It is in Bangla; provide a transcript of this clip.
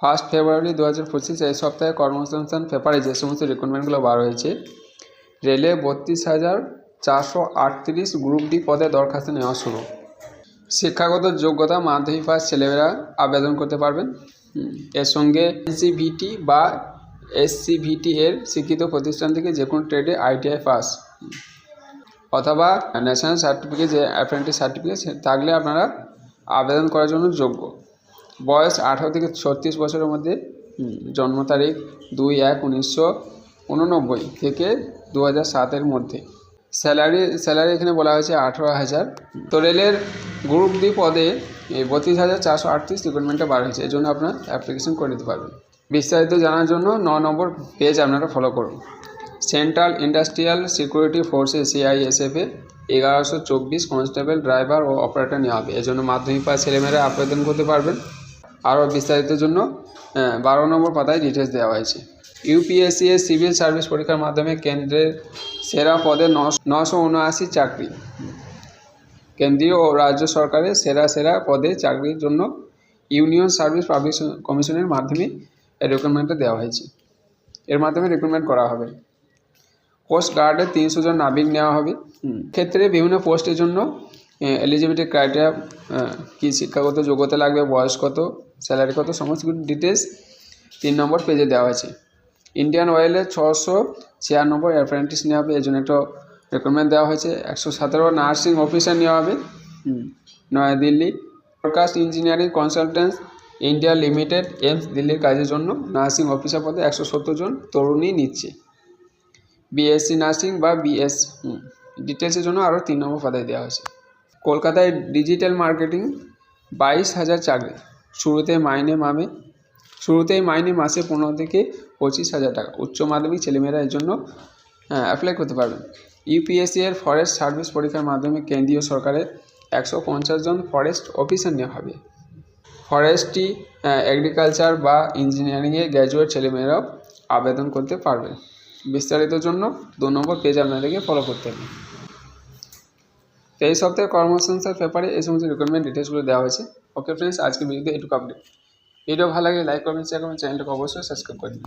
ফার্স্ট ফেব্রুয়ারি দু হাজার পঁচিশ, এই সপ্তাহে কর্মসংস্থান পেপারে যে সমস্ত রিক্রুটমেন্টগুলো বার হয়েছে, রেলে বত্রিশ হাজার চারশো আটত্রিশ গ্রুপ ডি পদে দরখাস্ত নেওয়া শুরু। শিক্ষাগত যোগ্যতা, মাধ্যমিক পাস ছেলেমেয়েরা আবেদন করতে পারবেন। এর সঙ্গে এনসিভিটি বা এসসিভিটি এর শিক্ষিত প্রতিষ্ঠান থেকে যে কোনো ট্রেডে আইটিআই পাস। অথবা ন্যাশনাল সার্টিফিকেট, যে অ্যাপ্রেন্টিস সার্টিফিকেট থাকলে আপনারা আবেদন করার জন্য যোগ্য। বয়স আঠারো থেকে ছত্রিশ বছরের মধ্যে জন্ম তারিখ দুই এক উনিশশো উননব্বই থেকে দু হাজার সাতের মধ্যে। স্যালারি স্যালারি এখানে বলা হয়েছে আঠেরো হাজার। তো রেলের গ্রুপ ডি পদে বত্রিশ হাজার চারশো আটত্রিশ রিক্রুটমেন্টটা বার হয়েছে এই জন্য আপনার অ্যাপ্লিকেশন করে দিতে পারবেন। বিস্তারিত জানার জন্য ন নম্বর পেজ আপনারা ফলো করুন। সেন্ট্রাল ইন্ডাস্ট্রিয়াল সিকিউরিটি ফোর্সে সিআইএসএফে এগারোশো চব্বিশ কনস্টেবল ড্রাইভার ও অপারেটর নেওয়া হবে। এজন্য মাধ্যমিক পাস ছেলেমেয়েরা আবেদন করতে পারবেন। আরও বিস্তারিতের জন্য বারো নম্বর পাতায় ডিটেলস দেওয়া হয়েছে। ইউপিএসসি এর সিভিল সার্ভিস পরীক্ষার মাধ্যমে কেন্দ্রের সেরা পদে নশ- উনআশি চাকরি। কেন্দ্রীয় ও রাজ্য সরকারের সেরা সেরা পদে চাকরির জন্য ইউনিয়ন সার্ভিস পাবলিক কমিশনের মাধ্যমে রিক্রুটমেন্টটা দেওয়া হয়েছে। এর মাধ্যমে রিক্রুটমেন্ট করা হবে। কোস্ট গার্ডে তিনশো জন নাবিক নেওয়া হবে। ক্ষেত্রে বিভিন্ন পোস্টের জন্য এলিজিবিলিটি ক্রাইটেরিয়া কী শিক্ষাগত যোগ্যতা লাগবে বয়স কত স্যালারি কত? সমস্ত কিছু ডিটেলস তিন নম্বর পেজে দেওয়া হয়েছে। ইন্ডিয়ান অয়েলে ছশো ছিয়ানব্বই অ্যাপ্রেন্টিস নেওয়া হবে এর জন্য একটা রিক্রুটমেন্ট দেওয়া হয়েছে। একশো সতেরো নার্সিং অফিসার নেওয়া হবে। New Delhi. Broadcast engineering consultants India limited AIIMS দিল্লির কাজের জন্য নার্সিং অফিসার পদে একশো সত্তর জন তরুণী নিচ্ছে। বিএসসি নার্সিং বা বিএস ডিটেলসের জন্য আরও তিন নম্বর পাতায় দেওয়া হয়েছে। কলকাতায় ডিজিটাল মার্কেটিং বাইশ হাজার চাকরি। শুরুতে মাইনে মামে শুরুতেই মাইনে মাসে পনেরো থেকে পঁচিশ হাজার টাকা। উচ্চ মাধ্যমিক ছেলেমেয়েরা এর জন্য অ্যাপ্লাই করতে পারবেন। ইউপিএসসি এর ফরেস্ট সার্ভিস পরীক্ষার মাধ্যমে কেন্দ্রীয় সরকারের একশো পঞ্চাশ জন ফরেস্ট অফিসার নেওয়া হবে। ফরেস্ট্রি এগ্রিকালচার বা ইঞ্জিনিয়ারিংয়ে গ্র্যাজুয়েট ছেলেমেয়েরাও আবেদন করতে পারবে বিস্তারিত জন্য দু নম্বর পেজ আপনাদেরকে ফলো করতে হবে। তো এই সপ্তাহে কর্মসংস্থার ব্যাপারে এই সমস্ত রিকোয়ারমেন্ট ডিটেলসগুলো দেওয়া হয়েছে। ওকে ফ্রেন্ডস আজকে ভিডিওতে এটুকু আপডেট ভিডিও ভালো লাগে লাইক করবেন শেয়ার করবেন চ্যানেলটাকে অবশ্যই সাবস্ক্রাইব করে দিন।